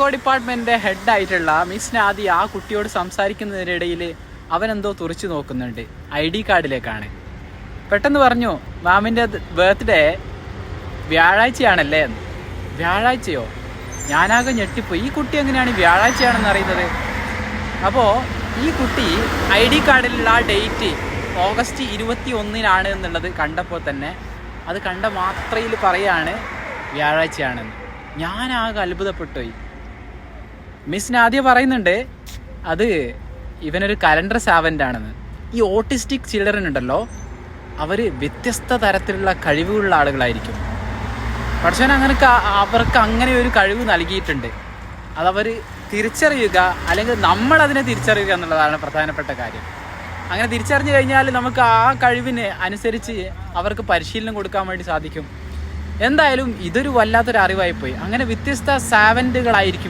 Eco head ആയിട്ടുള്ള miss നാദി ആ കുട്ടിയോട് സംസാരിക്കുന്നതിനിടയിൽ അവനെന്തോ തുറച്ചു നോക്കുന്നുണ്ട്. ഐ ഡി കാർഡിലേക്കാണ്. പെട്ടെന്ന് പറഞ്ഞു മാമിന്റെ ബർത്ത്ഡേ വ്യാഴാഴ്ചയാണല്ലേ. വ്യാഴാഴ്ചയോ? ഞാനാകെ ഞെട്ടിപ്പോയി. ഈ കുട്ടി എങ്ങനെയാണ് വ്യാഴാഴ്ചയാണെന്ന് അറിയുന്നത്? അപ്പോൾ ഈ കുട്ടി ഐ ഡി കാർഡിലുള്ള ഡേറ്റ് ഓഗസ്റ്റ് ഇരുപത്തി ഒന്നിനാണ് എന്നുള്ളത് കണ്ടപ്പോൾ തന്നെ അത് കണ്ട മാത്രയിൽ പറയാണ് വ്യാഴാഴ്ചയാണെന്ന്. ഞാനാകെ അത്ഭുതപ്പെട്ടുപോയി മിസ് നാദ്യ പറയുന്നുണ്ട് അത് ഇവനൊരു കലണ്ടർ സാവന്റ് ആണെന്ന് ഈ ഓട്ടിസ്റ്റിക് ചിൽഡ്രൻ ഉണ്ടല്ലോ അവർ വ്യത്യസ്ത തരത്തിലുള്ള കഴിവുകളുള്ള ആളുകളായിരിക്കും. പക്ഷേ അങ്ങനെ അവർക്ക് അങ്ങനെ ഒരു കഴിവ് നൽകിയിട്ടുണ്ട്. അതവർ തിരിച്ചറിയുക അല്ലെങ്കിൽ നമ്മളതിനെ തിരിച്ചറിയുക എന്നുള്ളതാണ് പ്രധാനപ്പെട്ട കാര്യം. അങ്ങനെ തിരിച്ചറിഞ്ഞു കഴിഞ്ഞാൽ നമുക്ക് ആ കഴിവിന് അനുസരിച്ച് അവർക്ക് പരിശീലനം കൊടുക്കാൻ വേണ്ടി സാധിക്കും. എന്തായാലും ഇതൊരു വല്ലാത്തൊരു അറിവായിപ്പോയി അങ്ങനെ വ്യത്യസ്ത സാവന്റുകളായിരിക്കും